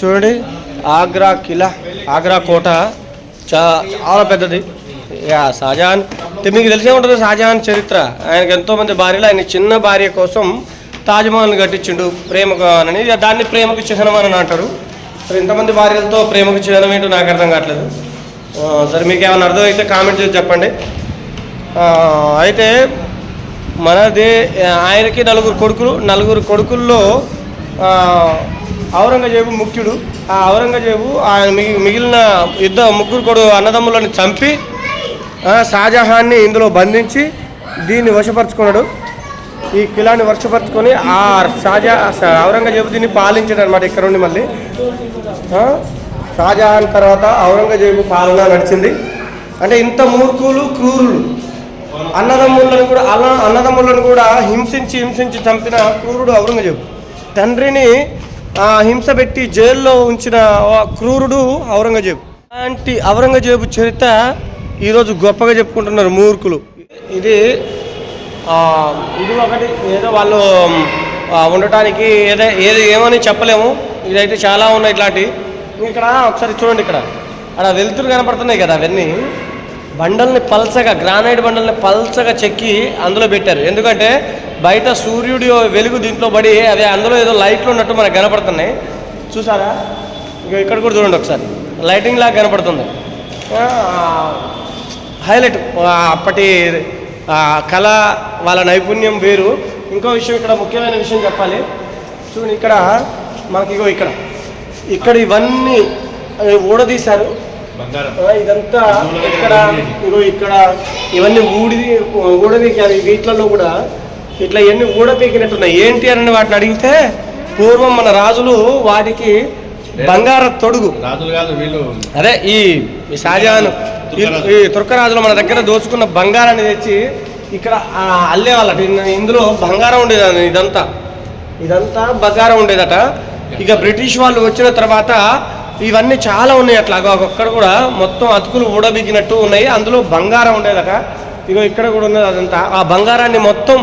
చూడండి. ఆగ్రా కిలా ఆగ్రా కోట చా చాలా పెద్దది. యా షాజహాన్. అంటే మీకు తెలిసే ఉంటుంది షాజహాన్ చరిత్ర. ఆయనకు ఎంతోమంది భార్యలు. ఆయన చిన్న భార్య కోసం తాజ్మహల్ కట్టించిండు ప్రేమకు అని. దాన్ని ప్రేమకు చిహ్నం అని అంటారు. సరే ఇంతమంది భార్యలతో ప్రేమకు చిహ్నం ఏంటో నాకు అర్థం కావట్లేదు. సరే మీకు ఏమైనా అర్థం అయితే కామెంట్ చేసి చెప్పండి. అయితే మనది ఆయనకి నలుగురు కొడుకులు. నలుగురు కొడుకుల్లో ఔరంగజేబు ముఖ్యుడు. ఆ ఔరంగజేబు ఆయన మిగిలిన యుద్ధ ముగ్గురు కొడు అన్నదమ్ములను చంపి షాజహాన్ని ఇందులో బంధించి దీన్ని వశపరుచుకున్నాడు. ఈ కిలాని వశపరుచుకొని ఆ షాజా ఔరంగజేబు దీన్ని పాలించాడు అనమాట ఇక్కడ నుండి మళ్ళీ. షాజహాన్ తర్వాత ఔరంగజేబు పాలన నడిచింది. అంటే ఇంత మూర్ఖులు క్రూరులు. అన్నదమ్ములను కూడా అన్న అన్నదమ్ములను కూడా హింసించి హింసించి చంపిన క్రూరుడు ఔరంగజేబు. తండ్రిని హింస పెట్టి జైల్లో ఉంచిన క్రూరుడు ఔరంగజేబు. అలాంటి ఔరంగజేబు చరిత్ర ఈరోజు గొప్పగా చెప్పుకుంటున్నారు మూర్ఖులు. ఇది ఇది ఒకటి ఏదో వాళ్ళు ఉండటానికి ఏదో ఏది ఏమని చెప్పలేము. ఇదైతే చాలా ఉన్నాయి ఇట్లాంటి. ఇక్కడ ఒకసారి చూడండి ఇక్కడ. అక్కడ వెలుతురు కనపడుతున్నాయి కదా అవన్నీ. బండల్ని పల్చగా గ్రానైట్ బండల్ని పల్చగా చెక్కి అందులో పెట్టారు. ఎందుకంటే బయట సూర్యుడి వెలుగు దీంట్లో పడి అవి అందులో ఏదో లైట్లు ఉన్నట్టు మనకు కనపడుతున్నాయి. చూసారా? ఇక ఇక్కడ కూడా చూడండి ఒకసారి. లైటింగ్ లాగా కనపడుతుంది. హైలైట్ అప్పటి కళ వాళ్ళ నైపుణ్యం వేరు. ఇంకో విషయం ఇక్కడ ముఖ్యమైన విషయం చెప్పాలి. చూడండి ఇక్కడ మనకి ఇగో ఇక్కడ. ఇక్కడ ఇవన్నీ ఊడదీశారు. ఇదంతా ఇక్కడ ఇగో ఇక్కడ ఇవన్నీ ఊడి ఊడదీకారు వీటిలలో కూడా ఇట్లా ఇవన్నీ ఊడపీకినట్టున్నాయి. ఏంటి అని వాటిని అడిగితే పూర్వం మన రాజులు వాటికి బంగార తొడుగు. రాజులు కాదు వీళ్ళు అదే ఈ షాజహాన్ ఈ- తుర్కరాజులు మన దగ్గర దోచుకున్న బంగారాన్ని తెచ్చి ఇక్కడ ఆ, అల్లేవాళ్ళట ఇన్- ఇందులో బంగారం ఉండేది ఇదంతా. ఇదంతా బంగారం ఉండేదట. ఇక బ్రిటిష్ వాళ్ళు వచ్చిన తర్వాత ఇవన్నీ చాలా ఉన్నాయి అట్లా. అక్కడ కూడా మొత్తం అతుకులు ఊడబిగినట్టు ఉన్నాయి. అందులో బంగారం ఉండేదట. ఇగో ఇక్కడ కూడా ఉన్నది అదంతా. ఆ బంగారాన్ని మొత్తం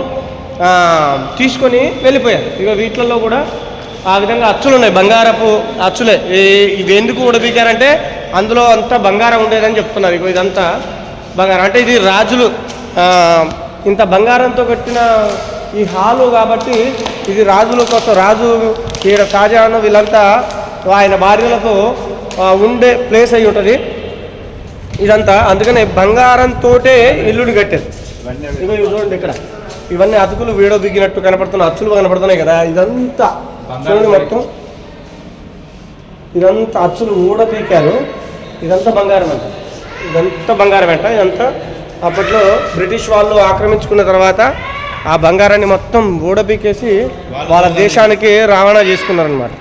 తీసుకొని వెళ్ళిపోయారు. ఇక వీటిలలో కూడా ఆ విధంగా అచ్చులు ఉన్నాయి. బంగారపు అచ్చులే. ఇవి ఎందుకు ఉడబీకారంటే అందులో అంతా బంగారం ఉండేదని చెప్తున్నారు. ఇగో ఇదంతా బంగారం. అంటే ఇది రాజులు ఇంత బంగారంతో కట్టిన ఈ హాలు కాబట్టి ఇది రాజుల కోసం రాజు ఈడ షాజహాన్ వీళ్ళంతా ఆయన భార్యలతో ఉండే ప్లేస్ అయి ఉంటుంది. ఇదంతా అందుకనే బంగారంతోటే ఇల్లుని కట్టారు. ఇక చూడండి ఇక్కడ. ఇవన్నీ అతుకులు వీడో బిగినట్టు కనపడుతున్న అచ్చులు కనపడుతున్నాయి కదా ఇదంతా. చూడండి మొత్తం. ఇదంతా అచ్చులు ఊడ పీకారు. ఇదంతా బంగారం అంట. ఇదంతా బంగారం అంట. ఇదంతా అప్పట్లో బ్రిటిష్ వాళ్ళు ఆక్రమించుకున్న తర్వాత ఆ బంగారాన్ని మొత్తం ఊడబీకేసి వాళ్ళ దేశానికి రవాణా చేసుకున్నారనమాట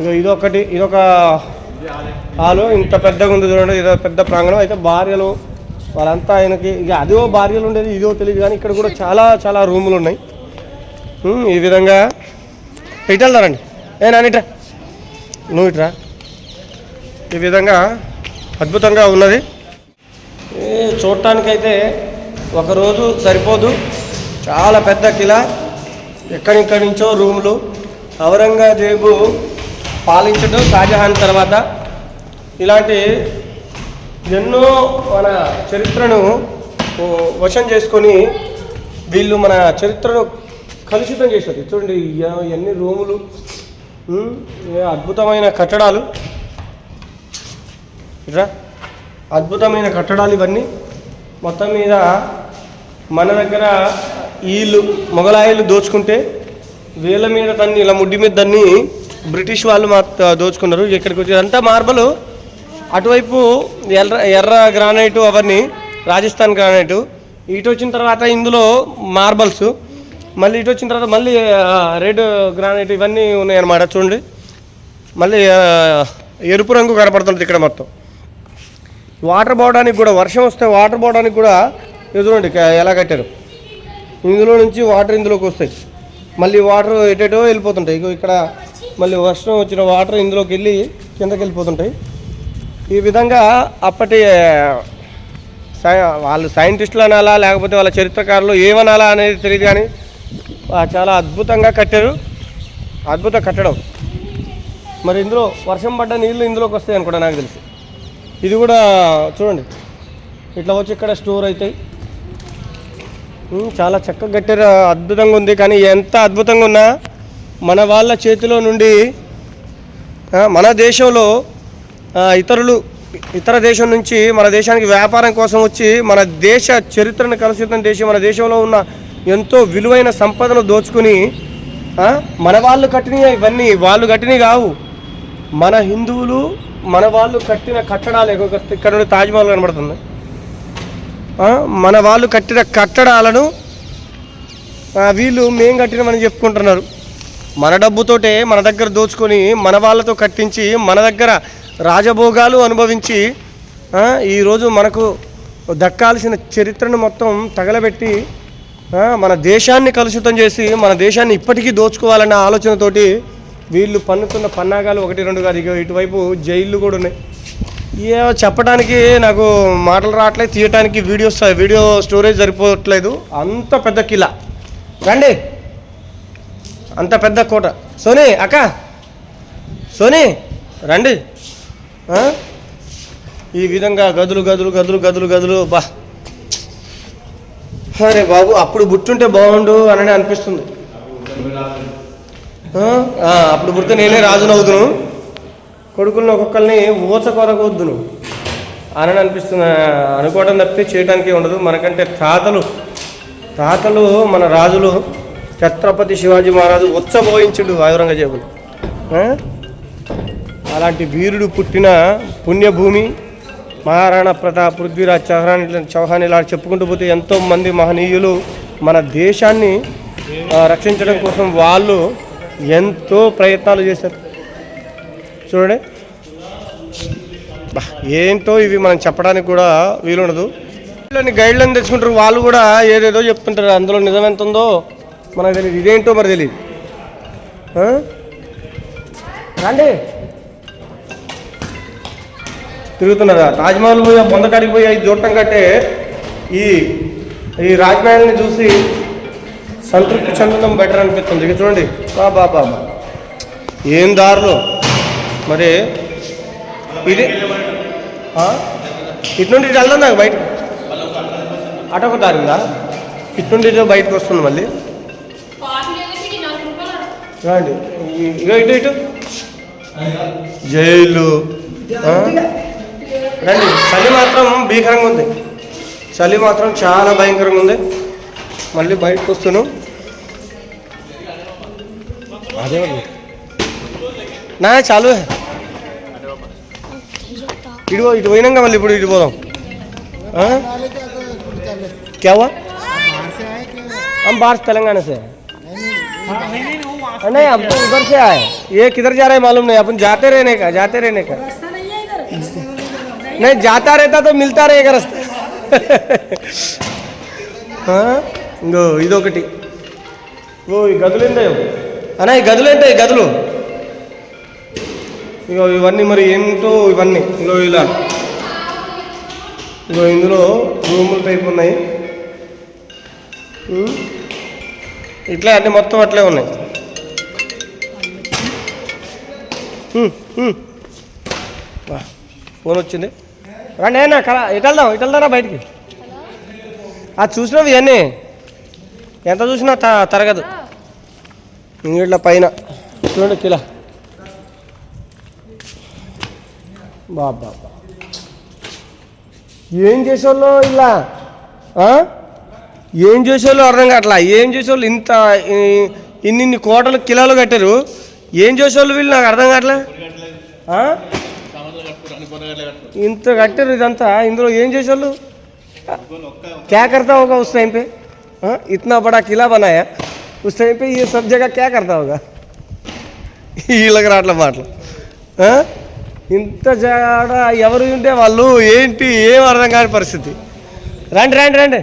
ఇదో ఇదొకటి ఇదొక హాలు. ఇంత పెద్దగా ఉంది చూడండి. ఇదో పెద్ద ప్రాంగణం. అయితే భార్యలు వాళ్ళంతా ఆయనకి ఇక అదో భార్యలు ఉండేది ఇదో తెలియదు కానీ ఇక్కడ కూడా చాలా చాలా రూములు ఉన్నాయి. ఈ విధంగా. ఇటు వెళ్తారండి ఏ నానిట్రా నువ్వు ఇట్రా ఈ విధంగా అద్భుతంగా ఉన్నది. చూడటానికైతే ఒకరోజు సరిపోదు. చాలా పెద్ద కిలా. ఎక్కడిక్కడి నుంచో రూములు. ఔరంగజేబు పాలించడం షాజహాన్ తర్వాత. ఇలాంటి ఎన్నో మన చరిత్రను వశం చేసుకొని వీళ్ళు మన చరిత్రను కలుషితం చేశారు. చూడండి ఎన్ని రూములు అద్భుతమైన కట్టడాలు. ఇట్రా అద్భుతమైన కట్టడాలు ఇవన్నీ. మొత్తం మీద మన దగ్గర వీళ్ళు మొగలాయిలు దోచుకుంటే వీళ్ళ మీద దాన్ని ఇలా ముడ్డి మీద దాన్ని బ్రిటిష్ వాళ్ళు మా దోచుకున్నారు. ఇక్కడికి వచ్చి అంతా మార్బలు అటువైపు ఎర్ర ఎర్ర గ్రానైటు అవన్నీ రాజస్థాన్ గ్రానైటు. ఇటు వచ్చిన తర్వాత ఇందులో మార్బల్స్. మళ్ళీ ఇటు వచ్చిన తర్వాత మళ్ళీ రెడ్ గ్రానైట్ ఇవన్నీ ఉన్నాయన్నమాట చూడండి. మళ్ళీ ఎరుపు రంగు కనపడుతుంది ఇక్కడ మొత్తం. వాటర్ పోవడానికి కూడా వర్షం వస్తే వాటర్ పోవడానికి కూడా ఇది చూడండి ఎలా కట్టారు. ఇందులో నుంచి వాటర్ ఇందులోకి వస్తాయి. మళ్ళీ వాటర్ ఎటేటో వెళ్ళిపోతుంటాయి. ఇక్కడ మళ్ళీ వర్షం వచ్చిన వాటర్ ఇందులోకి వెళ్ళి కిందకి వెళ్ళిపోతుంటాయి. ఈ విధంగా అప్పటి సై- వాళ్ళు సైంటిస్టులు అనాలా లేకపోతే వాళ్ళ చరిత్రకారులు ఏమనాలా అనేది తెలియదు కానీ చాలా అద్భుతంగా కట్టారు. అద్భుత కట్టడం. మరి ఇందులో వర్షం పడ్డ నీళ్ళు ఇందులోకి వస్తాయి అనుకుంటా నాకు తెలిసి. ఇది కూడా చూడండి. ఇట్లా వచ్చి ఇక్కడ స్టోర్ అవుతాయి చాలా చక్కగా కట్టారు. అద్భుతంగా ఉంది. కానీ ఎంత అద్భుతంగా ఉన్నా మన వాళ్ళ చేతిలో నుండి మన దేశంలో ఇతరులు ఇతర దేశం నుంచి మన దేశానికి వ్యాపారం కోసం వచ్చి మన దేశ చరిత్రను కలుషితం చేసి మన దేశంలో ఉన్న ఎంతో విలువైన సంపదను దోచుకుని మన వాళ్ళు కట్టినవి ఇవన్నీ వాళ్ళు కట్టినవి కావు. మన హిందువులు మన వాళ్ళు కట్టిన కట్టడాలు ఇక్కడ నుండి తాజ్మహల్ కనబడుతుంది. మన వాళ్ళు కట్టిన కట్టడాలను వీళ్ళు మేం కట్టినమని చెప్పుకుంటున్నారు. మన డబ్బుతోటే మన దగ్గర దోచుకొని మన వాళ్ళతో కట్టించి మన దగ్గర రాజభోగాలు అనుభవించి ఈరోజు మనకు దక్కాల్సిన చరిత్రను మొత్తం తగలబెట్టి మన దేశాన్ని కలుషితం చేసి మన దేశాన్ని ఇప్పటికీ దోచుకోవాలన్న ఆలోచనతోటి వీళ్ళు పన్నుతున్న పన్నాగాలు ఒకటి రెండు కాదు. ఇక ఇటువైపు జైళ్ళు కూడా ఉన్నాయి. ఏ చెప్పడానికి నాకు మాటలు రావట్లేదు తీయటానికి వీడియోస్ వీడియో స్టోరేజ్ సరిపోవట్లేదు. అంత పెద్ద కిలా రండి. అంత పెద్ద కోట. సోనీ అక్క. సోనీ రండి. ఈ విధంగా గదులు గదులు గదులు గదులు గదులు బా. అరే బాబు అప్పుడు బుట్టుంటే బాగుండు అని అనిపిస్తుంది. అప్పుడు పుడితే నేనే రాజునవుతును కొడుకులను ఒక్కొక్కరిని ఊచ కొరకొద్దును అని అనిపిస్తుంది. అనుకోవడం తప్పితే చేయడానికి ఉండదు. మనకంటే తాతలు తాతలు మన రాజులు ఛత్రపతి శివాజీ మహారాజు ఉచ్చబోయించుడు ఔరంగజేబులు అలాంటి వీరుడు పుట్టిన పుణ్యభూమి మహారాణా ప్రతాప్ పృథ్వీరాజ్ చౌహాన్ చౌహాన్ ఇలా చెప్పుకుంటూ పోతే ఎంతో మంది మహనీయులు మన దేశాన్ని రక్షించడం కోసం వాళ్ళు ఎంతో ప్రయత్నాలు చేశారు. చూడండి. ఏంటో ఇవి మనం చెప్పడానికి కూడా వీలుండదు. వీళ్ళని గైడ్లను తెచ్చుకుంటారు. వాళ్ళు కూడా ఏదేదో చెప్తుంటారు. అందులో నిజం ఎంత ఉందో మనకు తెలియదు ఇదేంటో మరి తెలియదు రండి. తిరుగుతున్నదా? తాజ్మహల్ పోయి పొందకాడికి పోయి అవి చూడటం కంటే ఈ ఈ రాజ్మహల్ని చూసి సంతృప్తి చెందడం బెటర్ అనిపిస్తుంది. ఇక చూడండి. బాబా బాబా ఏం దారులు మరి ఇది ఇటు నుండి ఇటు వెళ్దాం నాకు బయట. అటొక దారిందా ఇటు నుండి ఇటు బయటకు వస్తుంది మళ్ళీ. రండి ఈ- ఇగో ఇటు ఇటు. జైలు. రండి చలి మాత్రం భీకరంగా ఉంది చలి మాత్రం చాలా భయంకరంగా ఉంది మళ్ళీ బయటకు వస్తున్నాను అదే ఉంది. నా చాలు హై. ఇటు పో- ఇటు పోయినాక మళ్ళీ ఇప్పుడు ఇటు పోదాం ఆ? क्या हुआ हम बाहर से तेलंगाना से हैं। नहीं हम तो उधर से आए ये किधर जा रहे हैं मालूम नहीं अपन जाते रहने का जाते रहने का नहीं जाता रहता तो मिलता रहेगा रास्ता हाँ? ఇంగో ఇదొకటి ఓ ఈ గదులు ఏంటో అన్నా ఈ గదులు ఏంటో ఈ గదులు ఇగో ఇవన్నీ మరి ఏంటో ఇవన్నీ ఇగో ఇలా ఇగో ఇందులో రూములు టైప్ ఉన్నాయి ఉమ్. ఇట్లా అన్ని మొత్తం అట్లే ఉన్నాయి ఉమ్, ఉమ్. వా, ఫోన్ వచ్చింది రండి అయినా కరా ఇటు వెళ్దాం ఇటు వెళ్దారా బయటికి? అది చూసినావు ఇవన్నీ? ఎంత చూసినా త తరగదు. ఇట్లా పైన. చూడండి కిలా. బాబా. ఏం చేసేవాళ్ళు ఇలా? ఏం చేసేవాళ్ళు అర్థం కావట్లా? ఏం చేసేవాళ్ళు ఇంత ఇన్నిన్ని ఇన్ని ఇన్ని కోటలు కిలోలు కట్టారు? ఏం చేసేవాళ్ళు వీళ్ళు? నాకు అర్థం కావట్లే? ఇంత కట్టారు ఇదంతా ఇందులో ఏం చేసేవాళ్ళు क्या करता होगा उस टाइम पे हाँ इतना बड़ा किला बनाया उस टाइम पे ये सब जगह क्या करता होगा వీళ్ళకి రావట్లే మాటలు ఆ? ఇంత జాడ ఎవరు ఉంటే వాళ్ళు ఏంటి ఏం అర్థం కాని పరిస్థితి రండి రండి రండి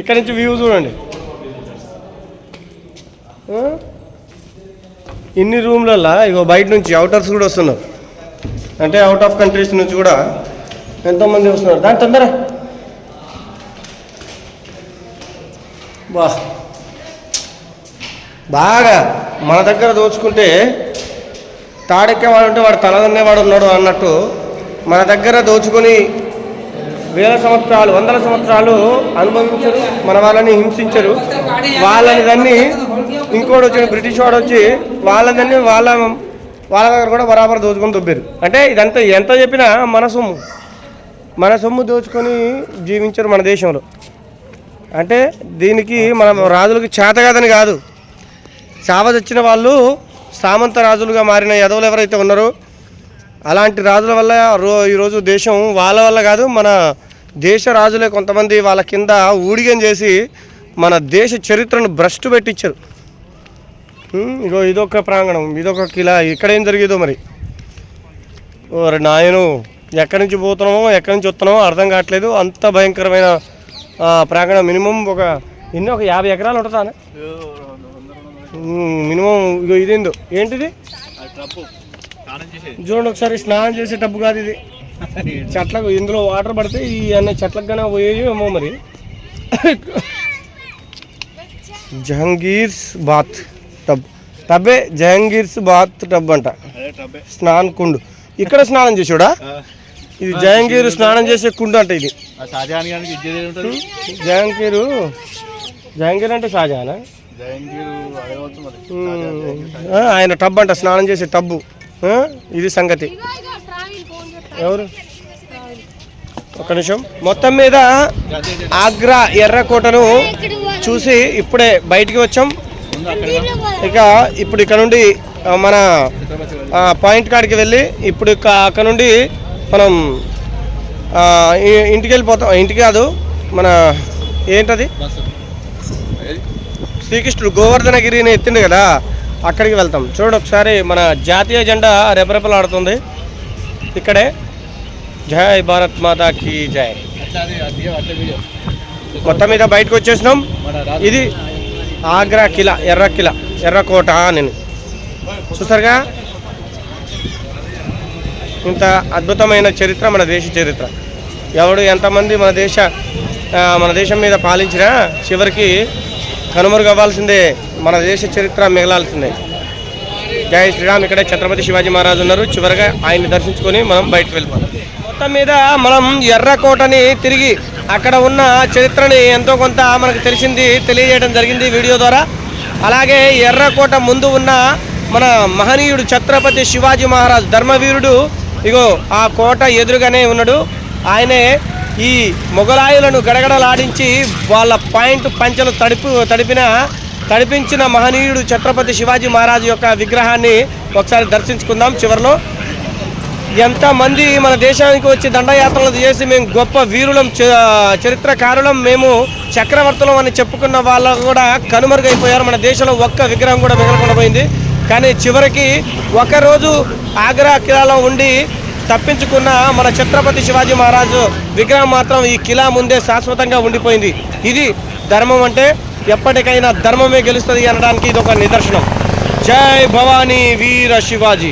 ఇక్కడ నుంచి వ్యూ చూడండి ఆ? ఇన్ని రూమ్లల్లో ఇగో బయట నుంచి అవుటర్స్ కూడా వస్తున్నారు. అంటే అవుట్ ఆఫ్ కంట్రీస్ నుంచి కూడా ఎంతోమంది వస్తున్నారు. దాని తొందర. బా బాగా మన దగ్గర దోచుకుంటే తాడెక్కేవాడు ఉంటే వాడు తలదన్నేవాడు ఉన్నాడు అన్నట్టు మన దగ్గర దోచుకొని వేల సంవత్సరాలు వందల సంవత్సరాలు అనుభవించరు మన వాళ్ళని హింసించరు. వాళ్ళని దాన్ని ఇంకోటి వచ్చిన బ్రిటిష్ వాడు వచ్చి వాళ్ళని వాళ్ళ వాళ్ళ దగ్గర కూడా బరాబర్ దోచుకొని దొబ్బారు. అంటే ఇదంతా ఎంత చెప్పినా మన సొమ్ము. మన సొమ్ము దోచుకొని జీవించరు మన దేశంలో. అంటే దీనికి మన రాజులకి చేతగాదని కాదు. చావదొచ్చిన వాళ్ళు సామంత రాజులుగా మారిన యదవులు ఎవరైతే ఉన్నారో అలాంటి రాజుల వల్ల రో ఈరోజు దేశం వాళ్ళ వల్ల కాదు మన దేశ రాజులే కొంతమంది వాళ్ళ కింద ఊడిగం చేసి మన దేశ చరిత్రను భ్రష్టు పెట్టించారు. ఇగో ఇదొక ప్రాంగణం ఇదొక కిలా ఇక్కడ ఏం జరిగేదో మరి? ఓరి నాయను ఎక్కడి నుంచి పోతున్నామో ఎక్కడి నుంచి వస్తున్నామో అర్థం కావట్లేదు. అంత భయంకరమైన ప్రాంగణం మినిమం ఒక ఎన్ని ఒక యాభై ఎకరాలు ఉంటుందా మినిమం ఇగో ఇదేందో? ఏంటిది? చూడండి ఒకసారి స్నానం చేసే టబ్బు కాదు ఇది. చెట్లకు ఇందులో వాటర్ పడితే ఈ అన్న చెట్లకు కానీ పోయేవి ఏమో మరి. Jahangir's bath tub. టబ్బే Jahangir's bath tub అంట. స్నాన్ కుండు. ఇక్కడ స్నానం చేసాడా ఇది జహంగీర్ స్నానం చేసే కుండు అంట ఇది. జహంగీరు. జహంగీర్ అంటే షాజహానా? ఆయన టబ్ అంట స్నానం చేసే టబ్బు. ఇది సంగతి. ఎవరు? ఒక నిమిషం. మొత్తం మీద ఆగ్రా ఎర్రకోటను చూసి ఇప్పుడే బయటికి వచ్చాం. ఇక ఇప్పుడు ఇక్కడ నుండి మన ఆ, పాయింట్ కాడికి వెళ్ళి ఇప్పుడు ఇక అక్కడ నుండి మనం ఇంటికి వెళ్ళిపోతాం. ఇంటికి కాదు మన ఏంటది? శ్రీకృష్ణుడు గోవర్ధనగిరిని ఎత్తిండు కదా. అక్కడికి వెళ్తాం. చూడండి ఒకసారి మన జాతీయ జెండా రెపరెపలాడుతుంది. ఇక్కడే. జై భారత్ మాతా కీ జై. కొత్త మొత్తం మీద బయటకు వచ్చేసినాం. ఇది ఆగ్రా కిలా ఎర్ర కిలా ఎర్రకోట నేను చూసారుగా? ఇంత అద్భుతమైన చరిత్ర మన దేశ చరిత్ర. ఎవడు ఎంతమంది మన దేశ మన దేశం మీద పాలించినా చివరికి కనుమరుగవ్వాల్సిందే. మన దేశ చరిత్ర మిగలాల్సిందే. జై శ్రీరామ్. ఇక్కడే ఛత్రపతి శివాజీ మహారాజు ఉన్నారు. చివరిగా ఆయన్ని దర్శించుకొని మనం బయటకు వెళ్ళిపోతాం మొత్తం మీద మనం ఎర్రకోటని తిరిగి అక్కడ ఉన్న చరిత్రని ఎంతో కొంత మనకు తెలిసింది తెలియజేయడం జరిగింది వీడియో ద్వారా. అలాగే ఎర్రకోట ముందు ఉన్న మన మహనీయుడు ఛత్రపతి శివాజీ మహారాజు ధర్మవీరుడు ఇగో ఆ కోట ఎదురుగానే ఉన్నాడు. ఆయనే ఈ మొఘలాయులను గడగడలాడించి వాళ్ళ పాయింట్ పంచలు తడిపి తడిపిన తడిపించిన మహనీయుడు ఛత్రపతి శివాజీ మహారాజు యొక్క విగ్రహాన్ని ఒకసారి దర్శించుకుందాం చివరిలో. ఎంతమంది మన దేశానికి వచ్చి దండయాత్రలు చేసి మేము గొప్ప వీరులం చ- చరిత్రకారులం మేము చక్రవర్తులం అని చెప్పుకున్న వాళ్ళు కూడా కనుమరుగైపోయారు. మన దేశంలో ఒక్క విగ్రహం కూడా మిగలకుండా పోయింది. కానీ చివరికి ఒకరోజు ఆగ్రా కిలాలో ఉండి తప్పించుకున్న మన ఛత్రపతి శివాజీ మహారాజు విగ్రహం మాత్రం ఈ కిలా ముందే శాశ్వతంగా ఉండిపోయింది. ఇది ధర్మం అంటే ఎప్పటికైనా ధర్మమే గెలుస్తుంది అనడానికి ఇది ఒక నిదర్శనం. జై భవానీ వీర శివాజీ.